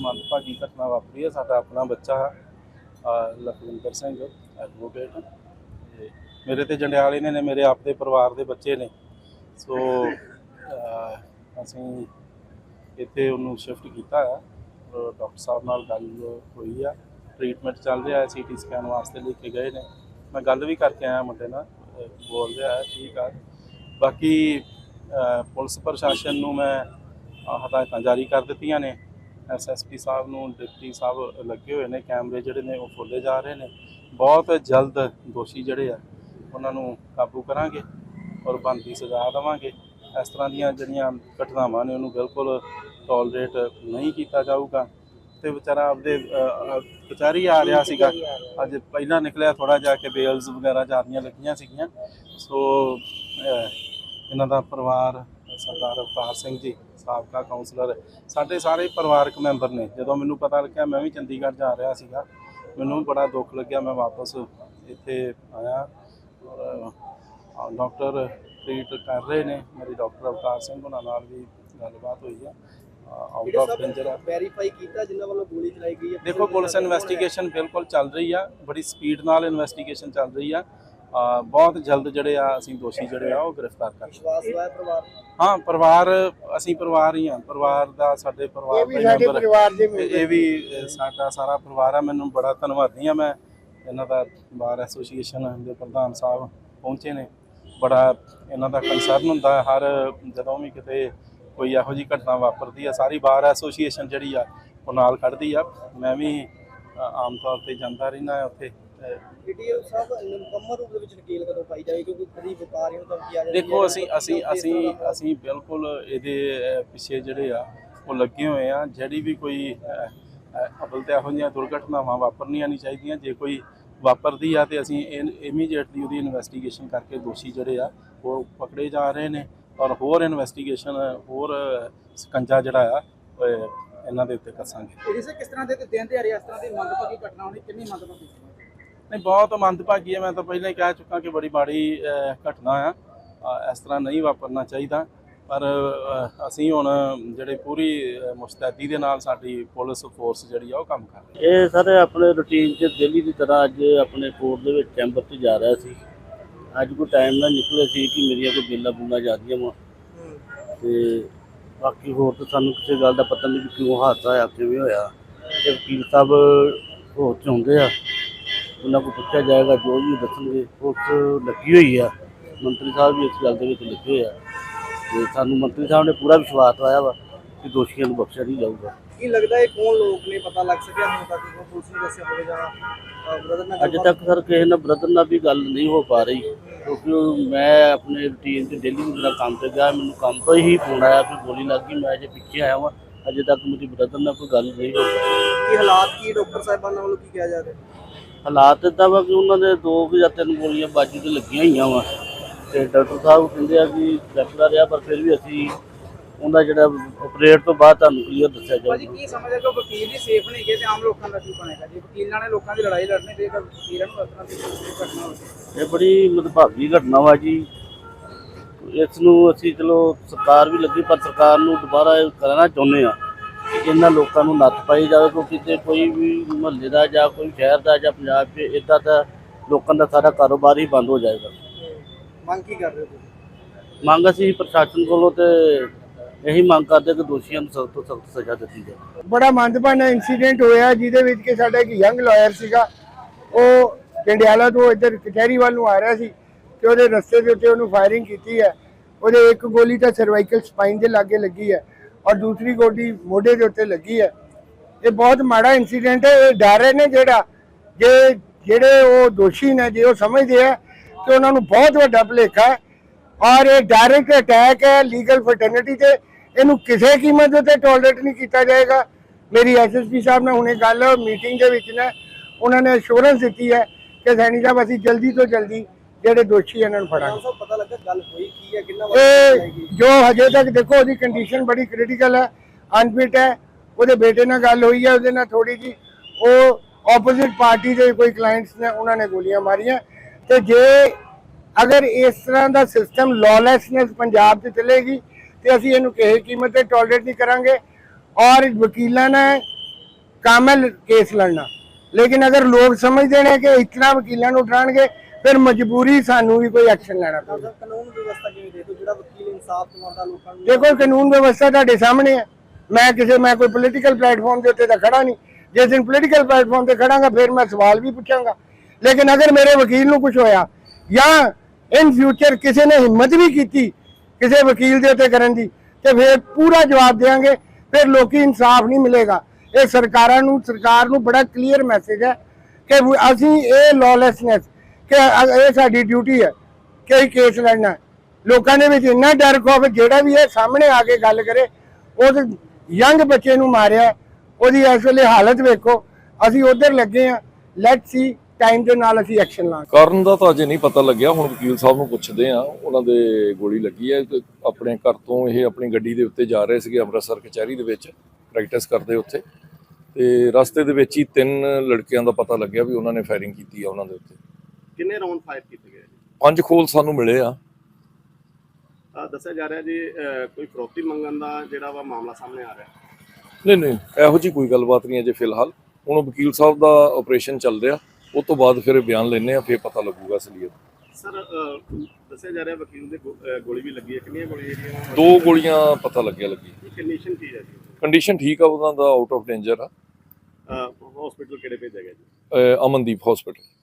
ਮੰਦਭਾਗੀ ਘਟਨਾ ਵਾਪਰੀ ਹੈ, ਸਾਡਾ ਆਪਣਾ ਬੱਚਾ ਲਖਵਿੰਦਰ ਸਿੰਘ ਐਡਵੋਕੇਟ ਤੇ ਮੇਰੇ ਤੇ ਜੰਡਿਆਲੇ ਨੇ ਨੇ, ਮੇਰੇ ਆਪ ਦੇ ਪਰਿਵਾਰ ਦੇ ਬੱਚੇ ਨੇ। ਸੋ ਅਸੀਂ ਇੱਥੇ ਉਹਨੂੰ ਸ਼ਿਫਟ ਕੀਤਾ ਆ। ਡਾਕਟਰ ਸਾਹਿਬ ਨਾਲ ਗੱਲ ਹੋਈ ਆ। ਟ੍ਰੀਟਮੈਂਟ ਚੱਲ ਰਿਹਾ ਹੈ ਸੀਟੀ ਸਕੈਨ ਵਾਸਤੇ ਲੈ ਕੇ ਗਏ ਨੇ। ਮੈਂ ਗੱਲ ਵੀ ਕਰਕੇ ਆਇਆ ਮੁੰਡੇ ਨਾਲ ਬੋਲ ਰਿਹਾ ਹੈ, ਠੀਕ ਆ। ਬਾਕੀ ਪੁਲਿਸ ਪ੍ਰਸ਼ਾਸਨ ਨੂੰ ਮੈਂ ਹਦਾਇਤਾਂ ਜਾਰੀ ਕਰ ਦਿੱਤੀਆਂ ਨੇ। ਐਸਐਸਪੀ ਸਾਹਿਬ ਨੂੰ ਡਿਪਟੀ ਸਾਹਿਬ ਲੱਗੇ ਹੋਏ ਨੇ ਕੈਮਰੇ ਜਿਹੜੇ ਨੇ ਉਹ ਖੋਲੇ ਜਾ ਰਹੇ ਨੇ। ਬਹੁਤ ਜਲਦ ਦੋਸ਼ੀ ਜਿਹੜੇ ਆ ਉਹਨਾਂ ਨੂੰ ਕਾਬੂ ਕਰਾਂਗੇ ਔਰ ਬਣਦੀ ਸਜ਼ਾ ਦੇਵਾਂਗੇ। ਇਸ ਤਰ੍ਹਾਂ ਦੀਆਂ ਜਿਹੜੀਆਂ ਘਟਨਾਵਾਂ ਨੇ ਉਹਨੂੰ ਬਿਲਕੁਲ ਟੋਲਰੇਟ ਨਹੀਂ ਕੀਤਾ ਜਾਊਗਾ। ਤੇ ਵਿਚਾਰਾ ਆਪਦੇ ਅਹ, ਅਹ, ਆ ਰਿਹਾ ਸੀਗਾ। ਅੱਜ ਪਹਿਲਾਂ ਨਿਕਲਿਆ ਥੋੜਾ ਜਿਹਾ ਕਿ ਬੇਲਸ ਵਗੈਰਾ ਜ਼ਿਆਦੀਆਂ ਲੱਗੀਆਂ ਸੀਗੀਆਂ। ਸੋ ਇਹਨਾਂ ਦਾ ਪਰਿਵਾਰ ਸਰਦਾਰ ਅਵਤਾਰ ਸਿੰਘ ਜੀ ਸਾਬਕਾ ਕਾਉਂਸਲਰ ਸਾਡੇ ਸਾਰੇ ਪਰਿਵਾਰਕ ਮੈਂਬਰ ਨੇ। ਜਦੋਂ ਮੈਨੂੰ ਪਤਾ ਲੱਗਿਆ ਮੈਂ ਵੀ ਚੰਡੀਗੜ੍ਹ ਜਾ ਰਿਹਾ ਸੀਗਾ। ਮੈਨੂੰ ਬੜਾ ਦੁੱਖ ਲੱਗਿਆ ਮੈਂ ਵਾਪਸ ਇੱਥੇ ਆਇਆ। ਔਰ ਡਾਕਟਰ ਟ੍ਰੀਟ ਕਰ ਰਹੇ ਨੇ। ਮੇਰੀ ਡਾਕਟਰ ਅਵਤਾਰ ਸਿੰਘ ਉਹਨਾਂ ਨਾਲ ਵੀ ਗੱਲਬਾਤ ਹੋਈ ਆ। ਆਊਟ ਆਫ ਡੇਂਜਰ ਆ। ਵੈਰੀਫਾਈ ਕੀਤਾ ਜਿਨ੍ਹਾਂ ਵੱਲੋਂ ਗੋਲੀ ਚਲਾਈ ਗਈ ਹੈ ਦੇਖੋ ਪੁਲਿਸ ਇਨਵੈਸਟੀਗੇਸ਼ਨ ਬਿਲਕੁਲ ਚੱਲ ਰਹੀ ਆ। ਬੜੀ ਸਪੀਡ ਨਾਲ ਇਨਵੈਸਟੀਗੇਸ਼ਨ ਚੱਲ ਰਹੀ ਆ। ਬਹੁਤ ਜਲਦ ਜਿਹੜੇ ਆ ਅਸੀਂ ਦੋਸ਼ੀ ਜਿਹੜੇ ਆ ਉਹ ਗ੍ਰਿਫਤਾਰ ਕਰ ਵਿਸ਼ਵਾਸ ਹੋਇਆ ਪਰਿਵਾਰ। ਹਾਂ ਪਰਿਵਾਰ ਅਸੀਂ ਪਰਿਵਾਰ ਹੀ ਆ। ਪਰਿਵਾਰ ਦਾ ਸਾਡੇ ਪਰਿਵਾਰ ਦਾ ਸਾਡੇ ਪਰਿਵਾਰ ਦੇ ਇਹ ਵੀ ਸਾਡਾ ਸਾਰਾ ਪਰਿਵਾਰ ਆ। ਮੈਨੂੰ ਬੜਾ ਧੰਨਵਾਦੀ ਆ ਮੈਂ। ਇਹਨਾਂ ਦਾ ਬਾਰ ਐਸੋਸੀਏਸ਼ਨ ਦੇ ਪ੍ਰਧਾਨ ਸਾਹਿਬ ਪਹੁੰਚੇ ਨੇ। ਬੜਾ ਇਹਨਾਂ ਦਾ ਕੰਸਰਨ ਹੁੰਦਾ ਹੈ। ਹਰ ਜਦੋਂ ਵੀ ਕਿਤੇ ਕੋਈ ਇਹੋ ਜਿਹੀ ਘਟਨਾ ਵਾਪਰਦੀ ਆ ਸਾਰੀ ਬਾਰ ਐਸੋਸੀਏਸ਼ਨ ਜਿਹੜੀ ਆ ਉਹ ਨਾਲ ਖੜਦੀ ਆ। ਮੈਂ ਵੀ ਆਮ ਤੌਰ ਤੇ ਜਾਂਦਾ ਰਹਿੰਦਾ ਉੱਥੇ। ਅ, ਡੀਟੀਐਲ ਸਾਹਿਬ ਮੁਕੰਮਲ ਰੂਪ ਦੇ ਵਿੱਚ ਨਕੀਲ ਕਦੋਂ ਪਾਈ ਜਾਏ ਕਿਉਂਕਿ ਕਦੀ ਵਪਾਰੀਆਂ ਨੂੰ ਧਮਕੀ ਆ ਜਾਂਦੀ ਦੇਖੋ ਅਸੀਂ ਅਸੀਂ ਅਸੀਂ ਅਸੀਂ ਬਿਲਕੁਲ ਇਹਦੇ ਪਿੱਛੇ ਜਿਹੜੇ ਆ ਉਹ ਲੱਗੇ ਹੋਏ ਆ। ਜਿਹੜੀ ਵੀ ਕੋਈ ਅਵਲ ਤੇ ਇਹੋ ਜਿਹੀਆਂ ਦੁਰਘਟਨਾਵਾਂ ਵਾਪਰਨੀਆਂ ਨਹੀਂ ਚਾਹੀਦੀਆਂ। ਜੇ ਕੋਈ ਵਾਪਰਦੀ ਆ ਤੇ ਅਸੀਂ ਇਮੀਡੀਏਟਲੀ ਉਹਦੀ ਇਨਵੈਸਟੀਗੇਸ਼ਨ ਕਰਕੇ ਦੋਸ਼ੀ ਜਿਹੜੇ ਆ ਉਹ ਪਕੜੇ ਜਾ ਰਹੇ ਨੇ। ਔਰ ਹੋਰ ਇਨਵੈਸਟੀਗੇਸ਼ਨ ਹੋਰ ਸਕੰਜਾ ਜਿਹੜਾ ਆ ਇਹਨਾਂ ਦੇ ਉੱਤੇ ਕੱਸਾਂਗੇ। ਇਹਦੇ ਸੇ ਕਿਸ ਤਰ੍ਹਾਂ ਦੇ ਦਿਨ ਦਿਹਾੜੇ ਇਸ ਤਰ੍ਹਾਂ ਦੀ ਮੰਦਭਾਗੀ ਘਟਨਾ ਹੋਣੀ? ਕਿੰਨੀ ਮੰਦਭਾਗੀ ਨਹੀਂ, ਬਹੁਤ ਮੰਦਭਾਗੀ ਹੈ। ਮੈਂ ਤਾਂ ਪਹਿਲਾਂ ਹੀ ਕਹਿ ਚੁੱਕਾ ਕਿ ਬੜੀ ਮਾੜੀ ਘਟਨਾ ਆ। ਇਸ ਤਰ੍ਹਾਂ ਨਹੀਂ ਵਾਪਰਨਾ ਚਾਹੀਦਾ। ਪਰ ਅਸੀਂ ਹੁਣ ਜਿਹੜੇ ਪੂਰੀ ਮੁਸਤੈਦੀ ਦੇ ਨਾਲ ਸਾਡੀ ਪੁਲਿਸ ਫੋਰਸ ਜਿਹੜੀ ਆ, ਉਹ ਕੰਮ ਕਰ ਰਹੀ ਹੈ। ਇਹ ਸਰ, ਆਪਣੇ ਰੁਟੀਨ 'ਚ ਡੇਲੀ ਦੀ ਤਰ੍ਹਾਂ ਅੱਜ ਆਪਣੇ ਕੋਰਟ ਦੇ ਵਿੱਚ ਚੈਂਬਰ 'ਚ ਜਾ ਰਿਹਾ ਸੀ। ਅੱਜ ਕੋਈ ਟਾਈਮ ਨਾਲ ਨਿਕਲੇ ਸੀ ਕਿ ਮੇਰੀਆਂ ਕੋਈ ਬਿੱਲਾਂ ਬੁੱਲਾਂ ਜਾਂਦੀਆਂ ਵਾ। ਤੇ ਬਾਕੀ ਹੋਰ ਤਾਂ ਸਾਨੂੰ ਕਿਸੇ ਗੱਲ ਦਾ ਪਤਾ ਨਹੀਂ ਵੀ ਕਿਉਂ ਹਾਦਸਾ ਆ, ਕਿਵੇਂ ਹੋਇਆ। ਤੇ ਵਕੀਲ ਸਾਹਿਬ ਹੋਰ ਚਾਹੁੰਦੇ ਆ। ਉਹਨਾਂ ਕੋਲ ਪੁੱਛਿਆ ਜਾਏਗਾ ਜੋ ਵੀ ਦੱਸਣਗੇ ਉਸ ਲੱਗੀ ਹੋਈ ਆ। ਮੰਤਰੀ ਸਾਹਿਬ ਵੀ ਇਸ ਗੱਲ ਦੇ ਵਿੱਚ ਲੱਗੇ ਹੋਏ ਆ। ਤੇ ਸਾਨੂੰ ਮੰਤਰੀ ਸਾਹਿਬ ਨੇ ਪੂਰਾ ਵਿਸ਼ਵਾਸ ਦਵਾਇਆ ਵਾ ਕਿ ਦੋਸ਼ੀਆਂ ਨੂੰ ਬਖਸ਼ਿਆ ਨਹੀਂ ਜਾਊਗਾ। ਕੀ ਲੱਗਦਾ ਹੈ ਕੌਣ ਲੋਕ ਨੇ? ਪਤਾ ਲੱਗ ਸਕਿਆ ਹੁਣ ਤੱਕ ਕੋਈ ਪੁਲਿਸ ਨੂੰ ਦੱਸਿਆ ਹੋਵੇ ਜਾਂ ਬ੍ਰਦਰ ਨਾਲ ਅੱਜ ਤੱਕ ਸਰ ਕਿਸੇ ਨਾਲ ਬ੍ਰਦਰ ਨਾਲ ਵੀ ਗੱਲ ਨਹੀਂ ਹੋ ਪਾ ਰਹੀ ਕਿਉਂਕਿ ਮੈਂ ਆਪਣੇ ਰੂਟੀਨ ਤੇ ਡੇਲੀ ਤਰ੍ਹਾਂ ਕੰਮ ਤੇ ਗਿਆ ਮੈਨੂੰ ਕੰਮ ਤੋਂ ਹੀ ਫੋਨ ਆਇਆ ਕਿ ਗੋਲੀ ਲੱਗ ਗਈ ਮੈਂ ਜੇ ਪਿੱਛੇ ਆਇਆ ਵਾਂ। ਅਜੇ ਤੱਕ ਮੇਰੀ ਬ੍ਰਦਰ ਨਾਲ ਕੋਈ ਗੱਲ ਨਹੀਂ ਹੋ ਪਾਈ ਕੀ ਹਾਲਾਤ ਕੀ ਡਾਕਟਰ ਸਾਹਿਬਾਨਾਂ ਵੱਲੋਂ ਕੀ ਕਿਹਾ ਜਾ ਰਿਹਾ? ਹਾਲਾਤ ਇਦਾਂ ਵਾ ਕਿ ਉਹਨਾਂ ਦੇ ਦੋ ਕੁ ਜਾਂ ਤਿੰਨ ਗੋਲੀਆਂ ਬਾਜੂ ਤੇ ਲੱਗੀਆਂ ਹੋਈਆਂ ਵਾ। ਤੇ ਡਾਕਟਰ ਸਾਹਿਬ ਕਹਿੰਦੇ ਆ ਕਿ ਚੱਲਦਾ ਰਿਹਾ ਪਰ ਫਿਰ ਵੀ ਅਸੀਂ ਉਹਦਾ ਜਿਹੜਾ ਆਪਰੇਟ ਤੋਂ ਬਾਅਦ ਤੁਹਾਨੂੰ ਕਲੀਅਰ ਦੱਸਿਆ ਭਾਜੀ ਜਾਊਗਾ ਕੀ ਸਮਝਦੇ ਕਿ ਵਕੀਲ ਵੀ ਸੇਫ ਨਹੀਂ ਹੈਗੇ ਤੇ ਆਮ ਲੋਕਾਂ ਦਾ ਕੀ ਬਣੇਗਾ? ਜੇ ਵਕੀਲਾਂ ਨੇ ਲੋਕਾਂ ਦੀ ਲੜਾਈ ਲੜਨੀ ਤੇ ਅਗਰ ਵਕੀਲਾਂ ਨੂੰ ਦੀ ਕੋਈ ਘਟਨਾ ਹੋਵੇ ਇਹ ਬੜੀ ਮਦਭਾਗੀ ਘਟਨਾ ਵਾ ਜੀ। ਇਸ ਨੂੰ ਅਸੀਂ ਚਲੋ ਸਰਕਾਰ ਵੀ ਲੱਗੀ ਪਰ ਸਰਕਾਰ ਨੂੰ ਦੁਬਾਰਾ ਇਹ ਕਰਨਾ ਚਾਹੁੰਦੇ ਆ। ਇਹਨਾਂ ਲੋਕਾਂ ਨੂੰ ਨੱਥ ਪਾਈ ਜਾਵੇ ਕਿਉਂਕਿ ਤੇ ਕੋਈ ਵੀ ਮੁਹੱਲੇ ਦਾ ਜਾਂ ਕੋਈ ਸ਼ਹਿਰ ਦਾ ਜਾਂ ਪੰਜਾਬ 'ਚ ਇਦਾਂ ਦਾ ਲੋਕਾਂ ਦਾ ਸਾਰਾ ਕਾਰੋਬਾਰ ਹੀ ਬੰਦ ਹੋ ਜਾਏਗਾ। ਮੰਗ ਕੀ ਕਰ ਰਹੇ ਹੋ ਤੁਸੀਂ? ਮੰਗ ਅਸੀਂ ਪ੍ਰਸ਼ਾਸਨ ਕੋਲੋਂ ਤੇ ਇਹੀ ਮੰਗ ਕਰਦੇ ਕਿ ਦੋਸ਼ੀਆਂ ਨੂੰ ਸਖਤ ਤੋਂ ਸਖਤ ਸਜ਼ਾ ਦਿੱਤੀ ਜਾਵੇ। ਬੜਾ ਮੰਦਭਾਨਾ ਇਨਸੀਡੈਂਟ ਹੋਇਆ ਜਿਹਦੇ ਵਿੱਚ ਕਿ ਸਾਡਾ ਇੱਕ ਯੰਗ ਲਾਇਰ ਸੀਗਾ ਉਹ ਜੰਡਿਆਲਾ ਤੋਂ ਇੱਧਰ ਕਚਹਿਰੀ ਵੱਲ ਨੂੰ ਆ ਰਿਹਾ ਸੀ ਤੇ ਉਹਦੇ ਰਸਤੇ ਦੇ ਉੱਤੇ ਉਹਨੂੰ ਫਾਇਰਿੰਗ ਕੀਤੀ ਹੈ। ਉਹਦੇ ਇੱਕ ਗੋਲੀ ਤਾਂ ਸਰਵਾਈਕਲ ਸਪਾਈਨ ਦੇ ਲਾਗੇ ਲੱਗੀ ਹੈ। ਔਰ ਦੂਸਰੀ ਗੋਡੀ ਮੋਢੇ ਦੇ ਉੱਤੇ ਲੱਗੀ ਹੈ। ਇਹ ਬਹੁਤ ਮਾੜਾ ਇਨਸੀਡੈਂਟ ਹੈ, ਇਹ ਡਰ ਨੇ ਜਿਹੜਾ, ਜੇ ਜਿਹੜੇ ਉਹ ਦੋਸ਼ੀ ਨੇ, ਜੇ ਉਹ ਸਮਝਦੇ ਆ ਕਿ ਉਹਨਾਂ ਨੂੰ ਬਹੁਤ ਵੱਡਾ ਭੁਲੇਖਾ ਹੈ। ਔਰ ਇਹ ਡਾਇਰੈਕਟ ਅਟੈਕ ਹੈ ਲੀਗਲ ਫਰਟਰਨਿਟੀ ਤੇ। ਇਹਨੂੰ ਕਿਸੇ ਕੀਮਤ ਉੱਤੇ ਟੋਲਰੇਟ ਨਹੀਂ ਕੀਤਾ ਜਾਏਗਾ। ਮੇਰੀ ਐਸਐਸਪੀ ਸਾਹਿਬ ਨਾਲ ਹੁਣੇ ਗੱਲ ਮੀਟਿੰਗ ਦੇ ਵਿੱਚ ਨੇ, ਉਹਨਾਂ ਨੇ ਅਸ਼ੋਰੈਂਸ ਦਿੱਤੀ ਹੈ ਕਿ ਸੈਣੀ ਸਾਹਿਬ, ਅਸੀਂ ਜਲਦੀ ਤੋਂ ਜਲਦੀ ਜਿਹੜੇ ਦੋਸ਼ੀ ਇਹਨਾਂ ਨੂੰ ਫੜਾਂਗੇ। ਸਭ ਪਤਾ ਲੱਗਾ ਗੱਲ ਹੋਈ ਕੀ ਹੈ ਕਿੰਨਾ ਇਹ ਜੋ ਹਜੇ ਤੱਕ ਦੇਖੋ ਉਹਦੀ ਕੰਡੀਸ਼ਨ ਬੜੀ ਕ੍ਰਿਟੀਕਲ ਹੈ ਅਨਫਿਟ ਹੈ। ਉਹਦੇ ਬੇਟੇ ਨਾਲ ਗੱਲ ਹੋਈ ਹੈ ਉਹਦੇ ਨਾਲ ਥੋੜੀ ਜੀ ਉਹ ਆਪੋਜ਼ਿਟ ਪਾਰਟੀ ਦੇ ਕੋਈ ਕਲਾਇੰਟਸ ਨੇ ਉਹਨਾਂ ਨੇ ਗੋਲੀਆਂ ਮਾਰੀਆਂ। ਤੇ ਜੇ ਅਗਰ ਇਸ ਤਰ੍ਹਾਂ ਦਾ ਸਿਸਟਮ ਲੌਲੈਸਨੈਸ ਪੰਜਾਬ 'ਚ ਚੱਲੇਗੀ ਤੇ ਅਸੀਂ ਇਹਨੂੰ ਕਿਸੇ ਕੀਮਤ ਤੇ ਟੋਲਰੇਟ ਨਹੀਂ ਕਰਾਂਗੇ। ਔਰ ਵਕੀਲਾਂ ਨੇ ਕੰਮ ਹੈ ਲ- ਕੇਸ ਲੜਨਾ। ਲੇਕਿਨ ਅਗਰ ਲੋਕ ਸਮਝਦੇ ਨੇ ਕਿ ਇਤਨਾ ਵਕੀਲਾਂ ਨੂੰ ਉਠਾਣਗੇ ਫਿਰ ਮਜਬੂਰੀ ਸਾਨੂੰ ਵੀ ਕੋਈ ਐਕਸ਼ਨ ਲੈਣਾ ਪਊਗਾ। ਕਾਨੂੰਨ ਵਿਵਸਥਾ ਕਿਵੇਂ ਦੇਖੋ? ਜਿਹੜਾ ਵਕੀਲ ਇਨਸਾਫ ਦਿਵਾਉਂਦਾ ਲੋਕਾਂ ਨੂੰ ਦੇਖੋ ਕਾਨੂੰਨ ਵਿਵਸਥਾ ਤੁਹਾਡੇ ਸਾਹਮਣੇ ਹੈ। ਮੈਂ ਕਿਸੇ ਮੈਂ ਕੋਈ ਪੋਲੀਟੀਕਲ ਪਲੇਟਫਾਰਮ ਦੇ ਉੱਤੇ ਤਾਂ ਖੜਾ ਨਹੀਂ। ਜਿਸ ਦਿਨ ਪੋਲੀਟੀਕਲ ਪਲੇਟਫਾਰਮ ਤੇ ਖੜਾਂਗਾ ਫਿਰ ਮੈਂ ਸਵਾਲ ਵੀ ਪੁੱਛਾਂਗਾ। ਲੇਕਿਨ ਅਗਰ ਮੇਰੇ ਵਕੀਲ ਨੂੰ ਕੁਝ ਹੋਇਆ ਜਾਂ ਇਨ ਫਿਊਚਰ ਕਿਸੇ ਨੇ ਹਿੰਮਤ ਵੀ ਕੀਤੀ ਕਿਸੇ ਵਕੀਲ ਦੇ ਉੱਤੇ ਕਰਨ ਦੀ ਤੇ ਫਿਰ ਪੂਰਾ ਜਵਾਬ ਦੇਵਾਂਗੇ ਫਿਰ ਲੋਕੀ ਇਨਸਾਫ ਨਹੀਂ ਮਿਲੇਗਾ। ਇਹ ਸਰਕਾਰਾਂ ਨੂੰ ਸਰਕਾਰ ਨੂੰ ਬੜਾ ਕਲੀਅਰ ਮੈਸੇਜ ਹੈ ਕਿ ਅਸੀਂ ਇਹ ਲਾਲੈਸਨੈਸ ਕਿ ਇਹ ਸਾਡੀ ਡਿਊਟੀ ਹੈ ਕਿ ਇਹ ਕੇਸ ਲੜਨਾ ਲੋਕਾਂ ਦੇ ਵਿੱਚ ਇੰਨਾ ਡਰ, ਖੋਫ ਜਿਹੜਾ ਵੀ ਇਹ ਸਾਹਮਣੇ ਆ ਕੇ ਗੱਲ ਕਰੇ ਉਸ ਯੰਗ ਬੱਚੇ ਨੂੰ ਮਾਰਿਆ। ਉਹਦੀ ਇਸ ਵੇਲੇ ਹਾਲਤ ਵੇਖੋ। ਅਸੀਂ ਉਧਰ ਲੱਗੇ ਆ ਲੈਟ ਸੀ ਟਾਈਮ ਦੇ ਨਾਲ ਅਸੀਂ ਐਕਸ਼ਨ ਲਾਂਗੇ। ਕਾਰਨ ਦਾ ਤਾਂ ਅਜੇ ਨਹੀਂ ਪਤਾ ਲੱਗਿਆ। ਹੁਣ ਵਕੀਲ ਸਾਹਿਬ ਨੂੰ ਪੁੱਛਦੇ ਆ ਉਹਨਾਂ ਦੇ ਗੋਲੀ ਲੱਗੀ ਹੈ। ਆਪਣੇ ਘਰ ਤੋਂ ਇਹ ਆਪਣੀ ਗੱਡੀ ਦੇ ਉੱਤੇ ਜਾ ਰਹੇ ਸੀਗੇ ਅੰਮ੍ਰਿਤਸਰ ਕਚਹਿਰੀ ਦੇ ਵਿੱਚ। ਪ੍ਰੈਕਟਿਸ ਕਰਦੇ ਉੱਥੇ। ਤੇ ਰਸਤੇ ਦੇ ਵਿੱਚ ਹੀ ਤਿੰਨ ਲੜਕਿਆਂ ਦਾ ਪਤਾ ਲੱਗਿਆ ਵੀ ਉਹਨਾਂ ਨੇ ਫਾਇਰਿੰਗ ਕੀਤੀ ਆ ਉਹਨਾਂ ਦੇ ਉੱਤੇ। ਕਿੰਨੇ ਰਾਉਂਡ ਫਾਇਰ ਕੀਤੇ ਗਏ ਜੀ? ਪੰਜ ਖੋਲ ਸਾਨੂੰ ਮਿਲੇ ਆ। ਅਹ ਦੱਸਿਆ ਜਾ ਰਿਹਾ ਜੀ ਅਹ ਕੋਈ ਫਰੋਤੀ ਮੰਗਣ ਦਾ ਜਿਹੜਾ ਵਾ ਮਾਮਲਾ ਸਾਹਮਣੇ ਆ ਰਿਹਾ। ਨਹੀਂ ਨਹੀਂ ਇਹੋ ਜੀ ਕੋਈ ਗੱਲਬਾਤ ਨਹੀਂ ਅਜੇ ਫਿਲਹਾਲ। ਹੁਣ ਵਕੀਲ ਸਾਹਿਬ ਦਾ ਆਪਰੇਸ਼ਨ ਚੱਲ ਰਿਹਾ। ਉਹ ਤੋਂ ਬਾਅਦ ਫਿਰ ਬਿਆਨ ਲੈਣੇ ਆ ਫਿਰ ਪਤਾ ਲੱਗੂਗਾ ਅਸਲੀਅਤ। ਸਰ ਅਹ ਦੱਸਿਆ ਜਾ ਰਿਹਾ ਵਕੀਲ ਦੇ ਗੋ- ਅਹ ਗੋਲੀ ਵੀ ਲੱਗੀ ਹੈ। ਕਿੰਨੀਆਂ ਗੋਲੀਆਂ ਜਿਹੜੀਆਂ ਦੋ ਗੋਲੀਆਂ ਪਤਾ ਲੱਗਿਆ ਲੱਗੀ। ਕੰਡੀਸ਼ਨ ਕੀ ਹੈ ਜੀ? ਕੰਡੀਸ਼ਨ ਠੀਕ ਆ ਉਹਨਾਂ ਦਾ ਆਊਟ ਆਫ ਡੇਂਜਰ ਆ। ਹਸਪੀਟਲ ਕਿਹੜੇ ਭੇਜਿਆ ਗਿਆ ਜੀ? ਅਹ ਅਮਨਦੀਪ ਹਸਪੀਟਲ